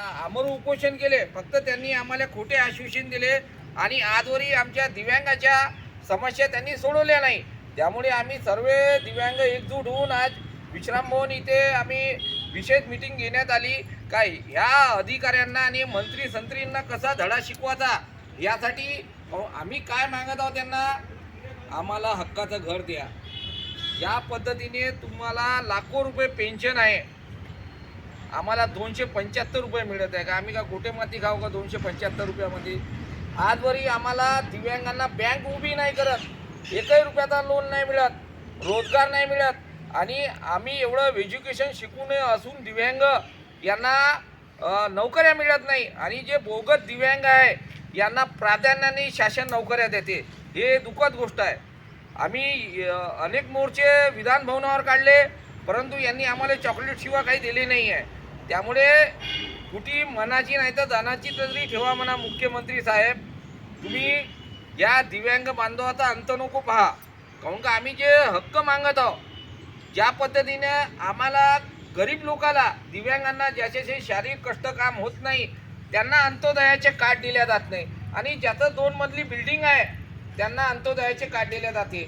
अमर उपोषण केले. फक्त त्यांनी आम्हाला खोटे आश्वासन दिले आणि आजवरही आमच्या दिव्यांगाच्या समस्या त्यांनी सोडवल्या नाही. त्यामुळे आम्ही सर्व दिव्यांग एकजूट होऊन आज विश्रामभवन इथे आम्ही विशेष मिटिंग घेण्यात आली. काय ह्या अधिकाऱ्यांना आणि मंत्री संत्रींना कसा धडा शिकवायचा यासाठी आम्ही काय मागत आहोत त्यांना? आम्हाला हक्काचं घर द्या. या पद्धतीने तुम्हाला लाखो रुपये पेन्शन आहे. आम्हाला दोनशे पंच्याहत्तर रुपये मिळत आहे. का आम्ही का गोटे माती खाऊ का दोनशे पंच्याहत्तर रुपयामध्ये? आजवरी आम्हाला दिव्यांगांना बँक उभी नाही करत. एकही रुपयाचा लोन नाही मिळत. रोजगार नाही मिळत. आणि आम्ही एवढं एज्युकेशन शिकून असून दिव्यांग यांना नोकऱ्या मिळत नाही. आणि जे बोगत दिव्यांग आहे यांना प्राधान्याने शासन नोकऱ्या देते. हे दुःखद गोष्ट आहे. आम्ही अनेक मोर्चे विधान भवनावर काढले परंतु यांनी आम्हाला चॉकलेटशिवाय काही दिले नाही आहे. त्यामुळे कुठे मनाची नाही तर धनाची तरी ठेवा म्हणा मुख्यमंत्री साहेब. तुम्ही या दिव्यांग बांधवाचा अंत नको पहा. काहून का आम्ही जे हक्क मागत आहोत ज्या पद्धतीने आम्हाला गरीब लोकाला दिव्यांगांना ज्याच्याशी शारीरिक कष्ट काम होत नाही त्यांना अंत्योदयाचे कार्ड दिल्या जात नाही. आणि ज्याचं दोन मजली बिल्डिंग आहे त्यांना अंत्योदयाचे कार्ड दिले जाते.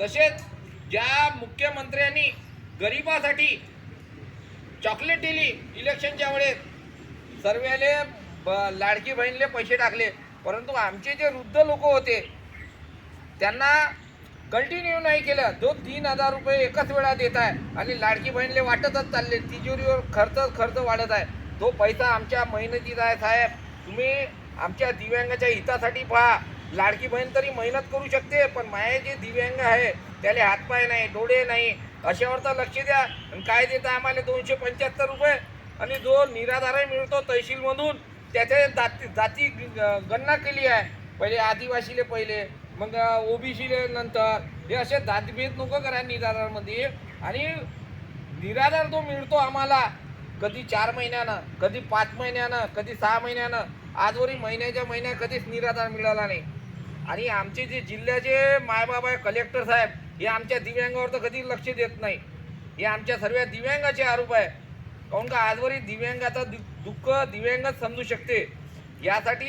तसेच ज्या मुख्यमंत्र्यांनी गरिबासाठी चॉकलेट दिली इलेक्शनच्या वेळेस. सर्वेले ब- लाडकी बहिणीले पैसे टाकले. परंतु आमचे जे वृद्ध लोक होते त्यांना कंटिन्यू नाही केलं. जो तीन हजार रुपये एकच वेळा देत आहे आणि लाडकी बहिणीले वाटतच चालले. तिजोरीवर खर्च खर्च वाढत आहे. तो पैसा आमच्या मेहनतीचा आहे साहेब. तुम्ही आमच्या दिव्यांगाच्या हितासाठी पहा. लाडकी बहीण तरी मेहनत करू शकते पण माझे जे दिव्यांग आहे त्याला हातपाय नाही डोळे नाही. अशावर तर लक्ष द्या. आणि काय देता आम्हाला? दोनशे पंच्याहत्तर रुपये. आणि जो निराधार मिळतो तहसीलमधून त्याच्या जाती जाती ग- गणना केली आहे. पहिले आदिवासीले पहिले मग ओबीसीले नंतर. हे असे जातभेद नको करा निराधारमध्ये. आणि निराधार जो मिळतो आम्हाला कधी चार महिन्यानं कधी पाच महिन्यानं कधी सहा महिन्यानं आजवरी महिन्याच्या महिन्या कधीच निराधार मिळाला नाही. आणि आमचे जे जिल्ह्याचे मायबाबा आहे कलेक्टर साहेब हे आमच्या दिव्यांगावर तर कधी लक्ष देत नाही. हे आमच्या सर्व दिव्यांगाचे आरोप आहे. काहून का आजवरी दिव्यांगाचा दु- दुःख दिव्यांगच समजू शकते? यासाठी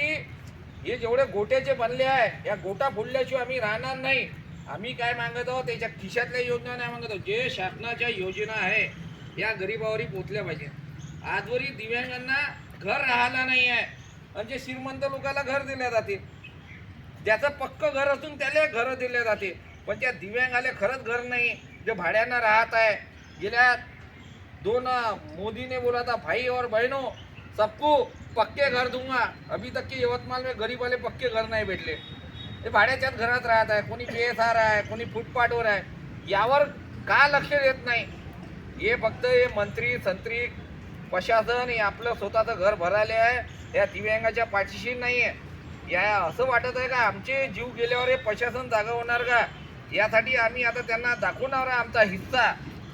हे जेवढे गोट्याचे बनले आहे या गोटा फोडल्याशिवाय आम्ही राहणार नाही. आम्ही काय मागत आहोत? त्याच्या खिशातल्या योजना नाही मागत आहोत. जे शासनाच्या योजना आहे या गरिबावरी पोचल्या पाहिजे आजवरी दिव्यांगांना घर राहायला नाही आहे. आणि जे श्रीमंत लोकांना घर दिल्या जाते ज्याचं पक्क घर असून त्याला घरं दिले जाते पण त्या दिव्यांगाला खरंच घर नाही. जे भाड्यानं राहत आहे. गेल्या दोन मोदीने बोला था भाई और बहनों सबको पक्के घर दूंगा. अभी तक की यवतमाल में गरीब वाले पक्के घर नाही भेटले. ते भाड्याच्याच घरात राहत आहे. कोणी पी एस आर आहे कोणी फुटपाथवर आहे. यावर का लक्ष देत नाही? हे फक्त हे मंत्री संत्री प्रशासन हे आपलं स्वतःचं घर भरायले आहे. या दिव्यांगाच्या पाठीशी नाही आहे या असं वाटत आहे का? आमचे जीव गेल्यावर हे प्रशासन जागा होणार का? यासाठी आम्ही आता त्यांना दाखवणार आमचा हिस्सा.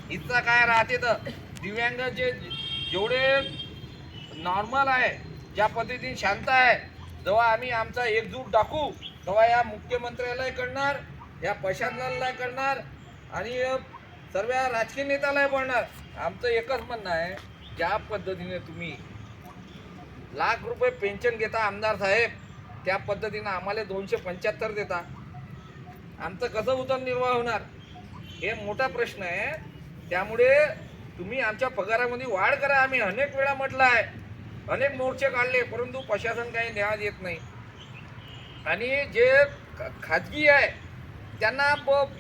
हिस्सा काय राहते तर दिव्यांग जे जेवढे नॉर्मल आहे ज्या पद्धतीने शांत आहे जेव्हा आम्ही आमचा एकजूट दाखवू. तेव्हा या मुख्यमंत्र्यालाही करणार या प्रशासनाला करणार आणि सर्व राजकीय नेत्यालाही पडणार आमचं एकच म्हणणं आहे ज्या पद्धतीने तुम्ही लाख रुपये पेन्शन घेता आमदार साहेब त्या पद्धतीनं आम्हाला दोनशे पंच्याहत्तर देता. आमचं कसं उदरनिर्वाह होणार? हे मोठा प्रश्न आहे. त्यामुळे तुम्ही आमच्या पगारामध्ये वाढ करा. आम्ही अनेक वेळा म्हटलं आहे अनेक मोर्चे काढले परंतु प्रशासन काही न्याय देत नाही. आणि जे खाजगी आहे त्यांना ब